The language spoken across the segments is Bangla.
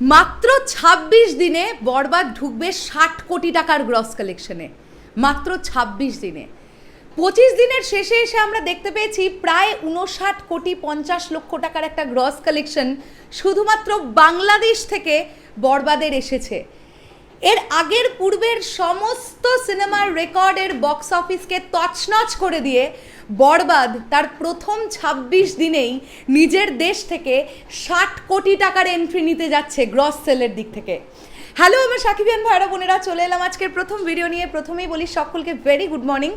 মাত্র ২৬ দিনে বরবাদ ঢুকবে ষাট কোটি টাকার গ্রস কালেকশনে মাত্র ২৬ দিনে। পঁচিশ দিনের শেষে এসে আমরা দেখতে পেয়েছি প্রায় উনষাট কোটি পঞ্চাশ লক্ষ টাকার একটা গ্রস কালেকশন শুধুমাত্র বাংলাদেশ থেকে বরবাদের এসেছে। এর আগের পূর্বের সমস্ত সিনেমার রেকর্ডের বক্স অফিসকে তছনছ করে দিয়ে বরবাদ তার প্রথম ২৬ দিনেই নিজের দেশ থেকে ষাট কোটি টাকার এন্ট্রি নিতে যাচ্ছে গ্রস সেলের দিক থেকে। হ্যালো আমার সাকিবিয়ান ভাইরা, বোনেরা, চলে এলাম আজকের প্রথম ভিডিও নিয়ে। প্রথমেই বলি সকলকে ভেরি গুড মর্নিং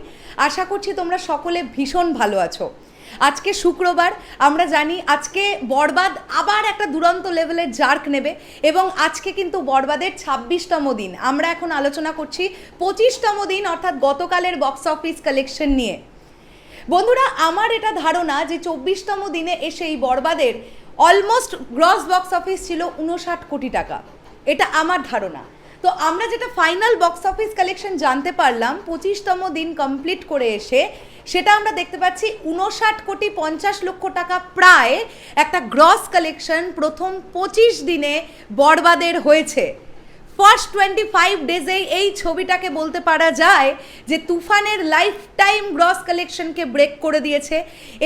আশা করছি তোমরা সকলে ভীষণ ভালো আছো। আজকে শুক্রবার, আমরা জানি আজকে বরবাদ আবার একটা দুরন্ত লেভেলের জার্ক নেবে এবং আজকে কিন্তু বরবাদের ছাব্বিশতম দিন। আমরা এখন আলোচনা করছি পঁচিশতম দিন, অর্থাৎ গতকালের বক্স অফিস কালেকশন নিয়ে। বন্ধুরা, আমার এটা ধারণা যে চব্বিশতম দিনে এসে এই বরবাদের অলমোস্ট গ্রস বক্স অফিস ছিল উনষাট কোটি টাকা। এটা আমার ধারণা। তো আমরা যেটা ফাইনাল বক্স অফিস কালেকশন জানতে পারলাম, পঁচিশতম দিন কমপ্লিট করে এসে, সেটা আমরা দেখতে পাচ্ছি উনষাট কোটি পঞ্চাশ লক্ষ টাকা প্রায় একটা গ্রস কালেকশন প্রথম পঁচিশ দিনে বরবাদের হয়েছে। ফার্স্ট টোয়েন্টি ফাইভ ডেজেই এই ছবিটাকে বলতে পারা যায় যে তুফানের লাইফ টাইম গ্রস কালেকশনকে ব্রেক করে দিয়েছে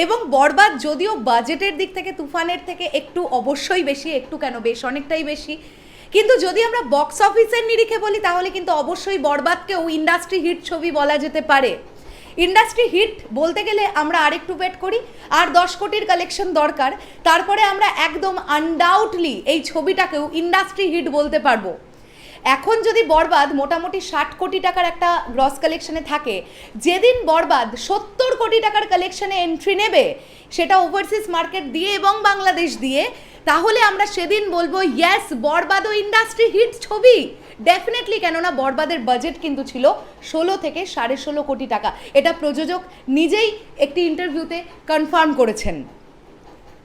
এবং বরবাদ যদিও বাজেটের দিক থেকে, তুফানের থেকে একটু অবশ্যই বেশি, একটু কেন বেশ, অনেকটাই বেশি। কিন্তু যদি আমরা বক্স অফিসের নিরিখে বলি, তাহলে কিন্তু অবশ্যই বরবাদকেও ইন্ডাস্ট্রি হিট ছবি বলা যেতে পারে। ইন্ডাস্ট্রি হিট বলতে গেলে আমরা আরেকটু ওয়েট করি, আর দশ কোটির কালেকশন দরকার। তারপরে আমরা একদম আনডাউটলি এই ছবিটাকেও ইন্ডাস্ট্রি হিট বলতে পারব। এখন যদি বরবাদ মোটামুটি ষাট কোটি টাকার একটা গ্রস কালেকশনে থাকে, যেদিন বরবাদ সত্তর কোটি টাকার কালেকশনে এন্ট্রি নেবে, সেটা ওভারসিজ মার্কেট দিয়ে এবং বাংলাদেশ দিয়ে, তাহলে আমরা সেদিন বলব ইয়েস বরবাদ ও ইন্ডাস্ট্রি হিট ছবি। ডেফিনেটলি কেননা বরবাদের বাজেট কিন্তু ছিল ষোলো থেকে সাড়ে ষোলো কোটি টাকা। এটা প্রযোজক নিজেই একটি ইন্টারভিউতে কনফার্ম করেছেন।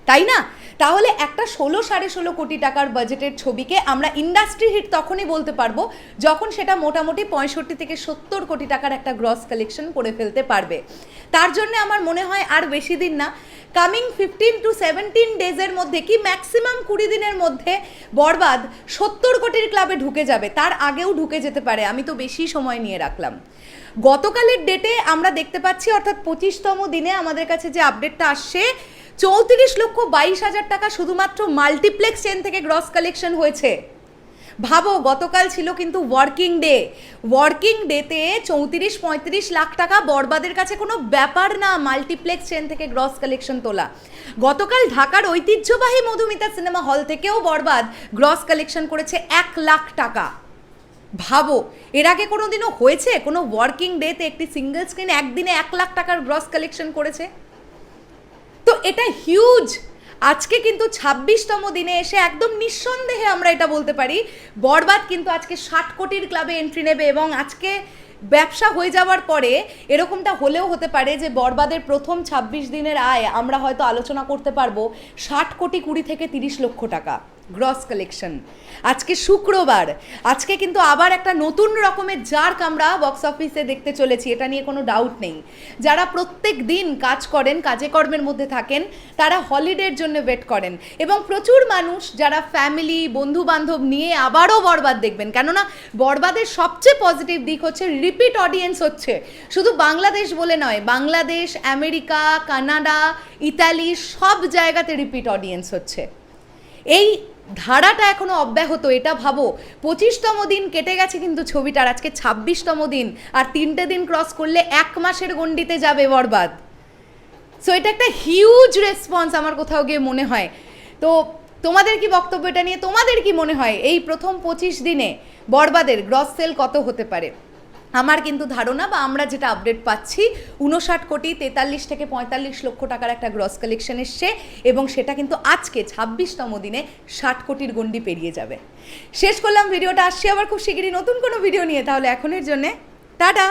তাই না? তাহলে একটা ষোলো সাড়ে ষোলো কোটি টাকার বাজেটের ছবিকে আমরা ইন্ডাস্ট্রি হিট তখনই বলতে পারব যখন সেটা মোটামুটি পঁয়ষট্টি থেকে সত্তর কোটি টাকার একটা গ্রস কালেকশন করে ফেলতে পারবে। তার জন্য আমার মনে হয় আর বেশি দিন না। কামিং ফিফটিন টু সেভেন্টিন ডেজের মধ্যে কি ম্যাক্সিমাম কুড়ি দিনের মধ্যে বরবাদ সত্তর কোটির ক্লাবে ঢুকে যাবে? তার আগেও ঢুকে যেতে পারে। আমি তো বেশি সময় নিয়ে রাখলাম। গতকালের ডেটে আমরা দেখতে পাচ্ছি অর্থাৎ পঁচিশতম দিনে আমাদের কাছে যে আপডেটটা আসছে চৌত্রিশ লক্ষ বাইশ হাজার টাকা শুধুমাত্র মাল্টিপ্লেক্স চেন থেকে গ্রস কালেকশন হয়েছে। ভাবো, গতকাল ছিল কিন্তু ওয়ার্কিং ডে। ওয়ার্কিং ডেতে চৌত্রিশ, পঁয়ত্রিশ লাখ টাকা বরবাদের কাছে কোনো ব্যাপার না মাল্টিপ্লেক্স চেন থেকে গ্রস কালেকশন তোলা। গতকাল ঢাকার ঐতিহ্যবাহী মধুমিতা সিনেমা হল থেকেও বরবাদ গ্রস কালেকশন করেছে এক লাখ টাকা। ভাবো, এর আগে কোনো দিনও হয়েছে কোনো ওয়ার্কিং ডেতে একটি সিঙ্গেল স্ক্রিন একদিনে এক লাখ টাকার গ্রস কালেকশন করেছে? তো এটা হিউজ আজকে কিন্তু ছাব্বিশতম দিনে এসে একদম নিঃসন্দেহে আমরা এটা বলতে পারি, বরবাদ কিন্তু আজকে ষাট কোটির ক্লাবে এন্ট্রি নেবে এবং আজকে ব্যবসা হয়ে যাওয়ার পরে এরকমটা হলেও হতে পারে যে বরবাদের প্রথম ছাব্বিশ দিনের আয় আমরা হয়তো আলোচনা করতে পারব ষাট কোটি কুড়ি থেকে তিরিশ লক্ষ টাকা। গ্রস কালেকশন আজকে শুক্রবার। আজকে কিন্তু আবার একটা নতুন রকমের জার্ক আমরা বক্স অফিসে দেখতে চলেছি, এটা নিয়ে কোনো ডাউট নেই। যারা প্রত্যেক দিন কাজ করেন, কাজে কর্মের মধ্যে থাকেন, তারা হলিডের জন্য ওয়েট করেন। এবং প্রচুর মানুষ যারা ফ্যামিলি বন্ধু বান্ধব নিয়ে আবারও বরবাদ দেখবেন। কেননা, বরবাদের সবচেয়ে পজিটিভ দিক হচ্ছে রিপিট অডিয়েন্স হচ্ছে। শুধু বাংলাদেশ বলে নয়, বাংলাদেশ, আমেরিকা, কানাডা, ইতালি সব জায়গাতে রিপিট অডিয়েন্স হচ্ছে। এই ধারাটা এখনও অব্যাহত, এটা ভাবো। পঁচিশতম দিন কেটে গেছে কিন্তু ছবিটার আজকে ছাব্বিশতম দিন, আর তিনটে দিন ক্রস করলে এক মাসের গণ্ডিতে যাবে বরবাদ। সো এটা একটা হিউজ রেসপন্স আমার কোথাও গিয়ে মনে হয়। তো, তোমাদের কি বক্তব্য এটা নিয়ে? তোমাদের কি মনে হয় এই প্রথম পঁচিশ দিনে বরবাদের গ্রস সেল কত হতে পারে? আমার কিন্তু ধারণা বা আমরা যেটা আপডেট পাচ্ছি উনষাট কোটি তেতাল্লিশ থেকে পঁয়তাল্লিশ লক্ষ টাকার একটা গ্রস কালেকশন এসছে এবং সেটা কিন্তু আজকে ছাব্বিশতম দিনে ষাট কোটির গণ্ডি পেরিয়ে যাবে। শেষ করলাম ভিডিওটা, আসছি আবার খুব শিগগিরই নতুন কোনো ভিডিও নিয়ে, তাহলে এখনের জন্যে, টাটা!